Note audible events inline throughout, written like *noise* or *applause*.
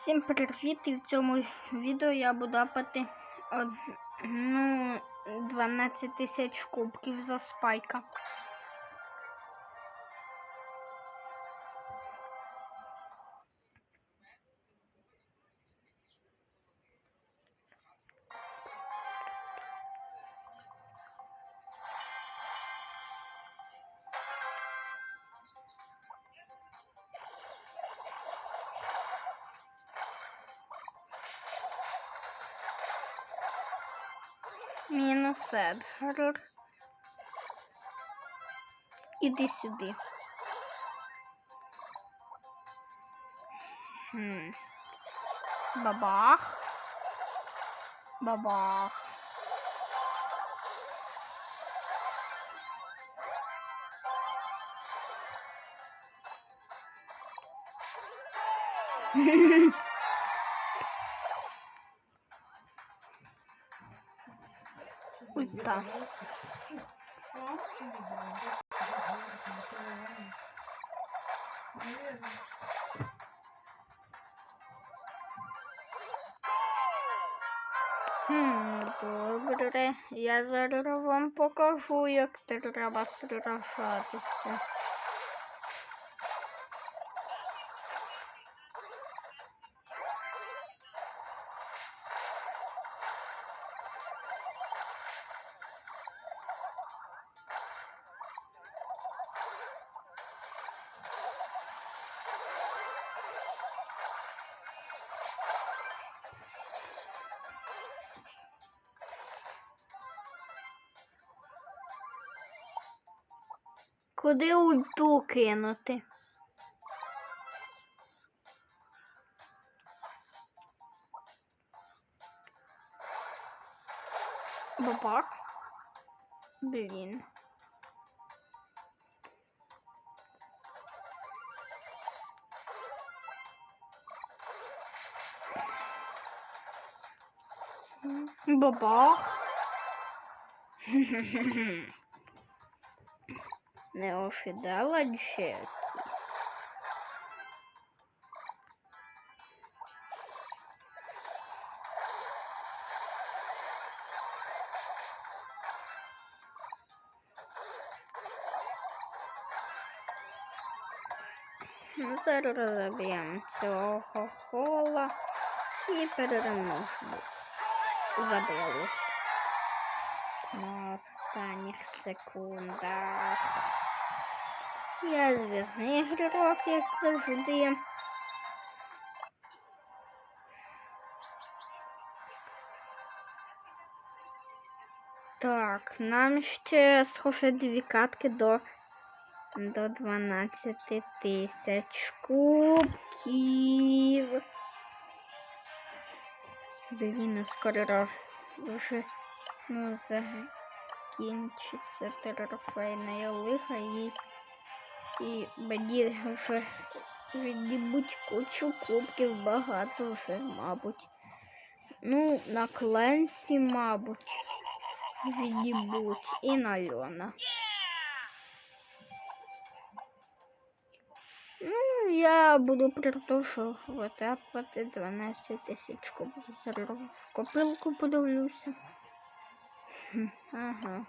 Всім привіт! І в цьому відео я буду апати одну 12 тисяч кубків за спайка. Мінус Едгар. Іди сюди. Бабах. Бабах. *laughs* Ульта. Хм, добре. Я зараз вам покажу, як треба сражатися. Куди ульту кинути? Бабак. Блін. Бабах. *laughs* Неофідала Джекі. Ну, Зараз заб'ємо цього хола і переможемо. Забили. Останніх секундах. Я зв'язний ігрок, як. Так, нам ще схоже дві катки до, до 12 тисяч кубків. Блін, скоро вже ну, закінчиться трофейна лиха і, і мені вже відібуть кучу кубків багато вже, мабуть. Ну, на Кленсі, мабуть, відібуть і на Льона. Ну, я буду продовжувати апати 12 тисяч кубків. В копилку подивлюся. Ага.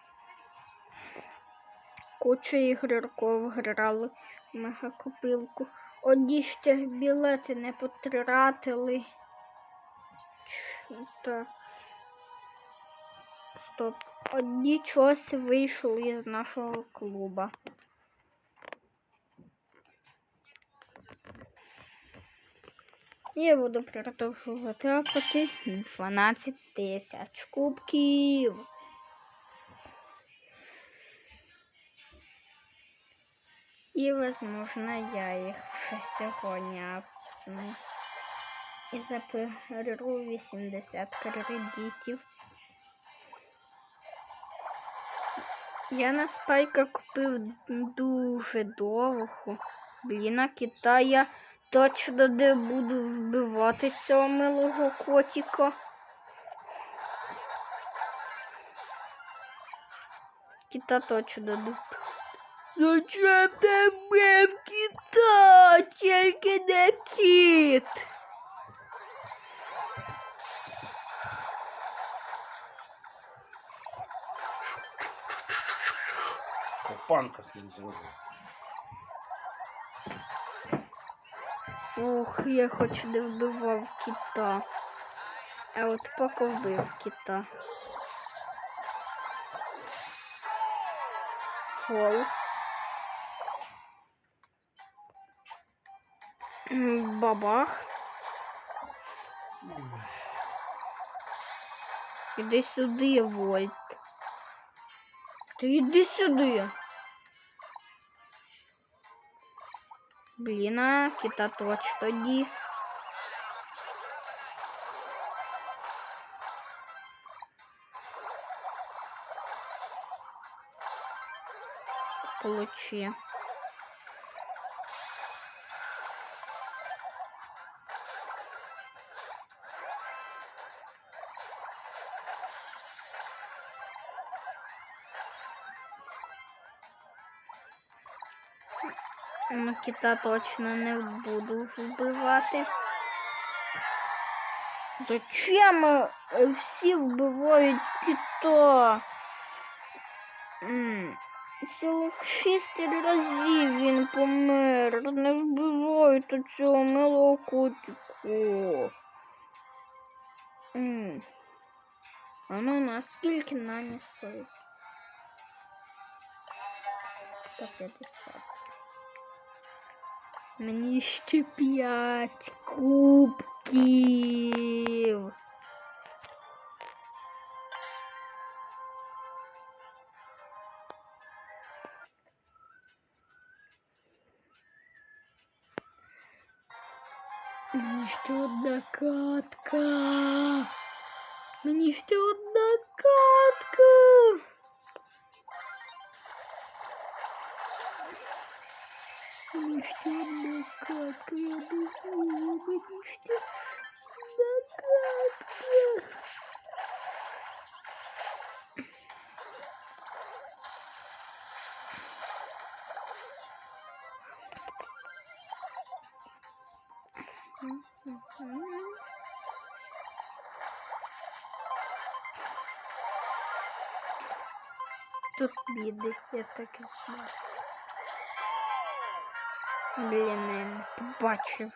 Куча ігроків грали в мегакопилку. Одні ще білети не потратили. Так. Стоп. Одні чогось вийшли з нашого клуба. Я буду продовжувати апати 12 тисяч кубків. І, возможно, я вже сьогодні апну. І заберу 80 кредитів. Я на спайка купив дуже довго. Блін, а Китая точно не буду вбивати цього милого котика. Кита точно не. Зачем ти мив кіта, тільки не кіт. Копанка з ним зробив. Ух, я хоч не вбивав кита. А от поки вбив кита. Хол. Бабах. Іди сюди, Вольт. Ти іди сюди. Блін, а кита точ тоді. Получи. Кита точно не буду вбивати. Зачем е, всі вбивають кита? Цілих шість разів він помер. Не вбивайте цього милого котику. А ну наскільки нані стоїть? 150. Мені ще п'ять кубків. Мені ще одна катка. Мені ще одна катка. Мені ще одна катка, я думаю, мені ще одна катка. Тут біди, я так і знав. Блін, не побачив.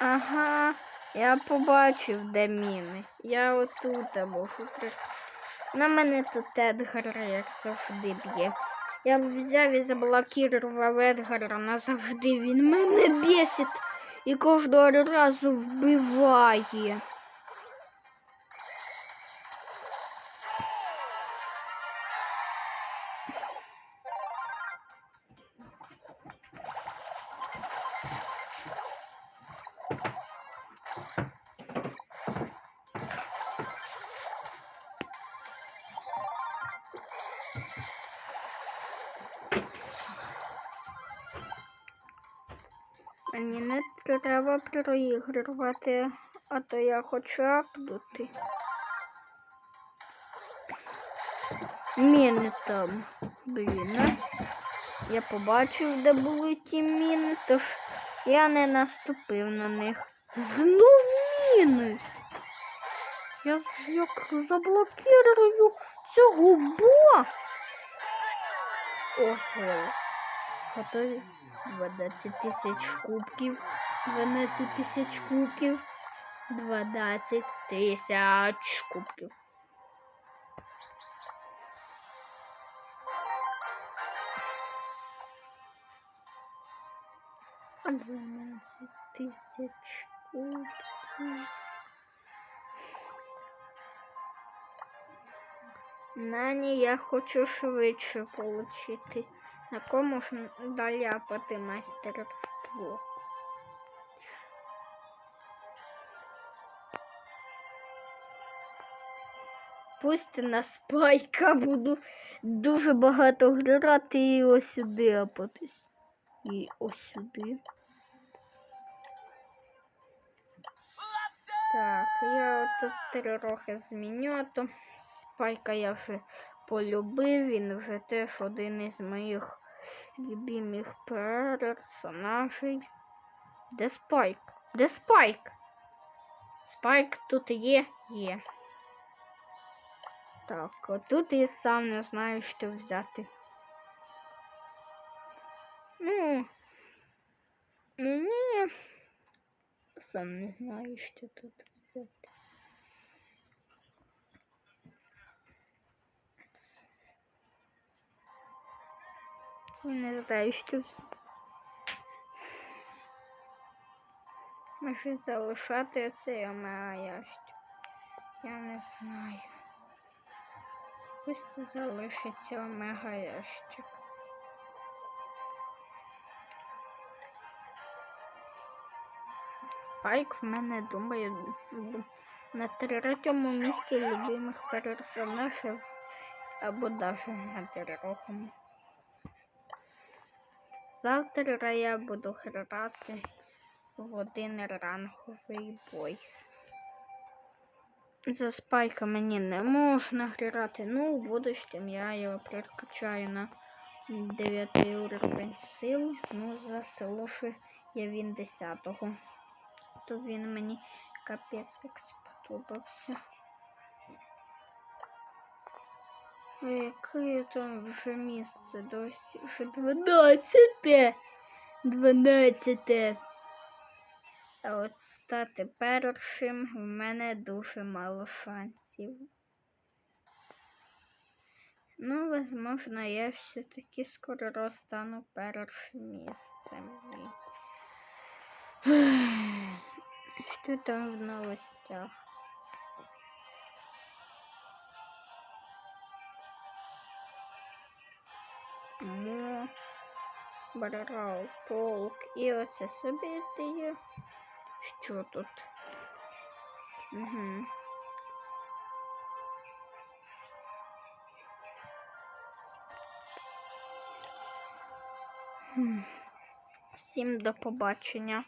Ага, я побачив, де міни. Я отут або тут. На мене тут Едгар, як завжди б'є. Я б взяв і заблокував Едгара назавжди. Він мене бісить і кожного разу вбиває. Мені не треба проігрувати, а то я хочу апнути. Міни там, блін. Я побачив, де були ті міни, тож я не наступив на них. Знов міни. Я як заблокирую цього бо. Ого. Готові? 12 тисяч кубків. 12 тисяч кубків. 12 тисяч кубків. А 12 тисяч кубків. Нані, я хочу швидше отримати. На кому ж м- доляпати майстерство? Пусть на спайка буду дуже багато грати і ось сюди апатись. І ось сюди. Так, я тут трохи зміню, а то спайка я вже полюбив, він вже теж один із моїх любимих персонажей. Де спайк? Де спайк? Спайк тут є? Є. Так, отут я сам не знаю, що взяти. Ну, ну ні. Сам не знаю, що тут взяти. Не знаю, що взяти. Може залишати омега ящик. Я не знаю. Пусть залишиться омега ящик. Спайк в мене думає на третьому місці любимих персонажів або навіть на другому. Завтра я буду грати в один ранговий бой. За спайка мені не можна грати. Ну, в будущем я його прокачаю на 9 уровень сил. Ну, за селоши я він 10-го. То він мені капець як сподобався. Яке там вже місце досі? Вже 12. 12. А от стати першим в мене дуже мало шансів. Ну, возможно, я все-таки скоро розстану першим місцем. Що там в новостях? Мо, брав полк. І оце собі дає. Що тут? Угу. Всім до побачення.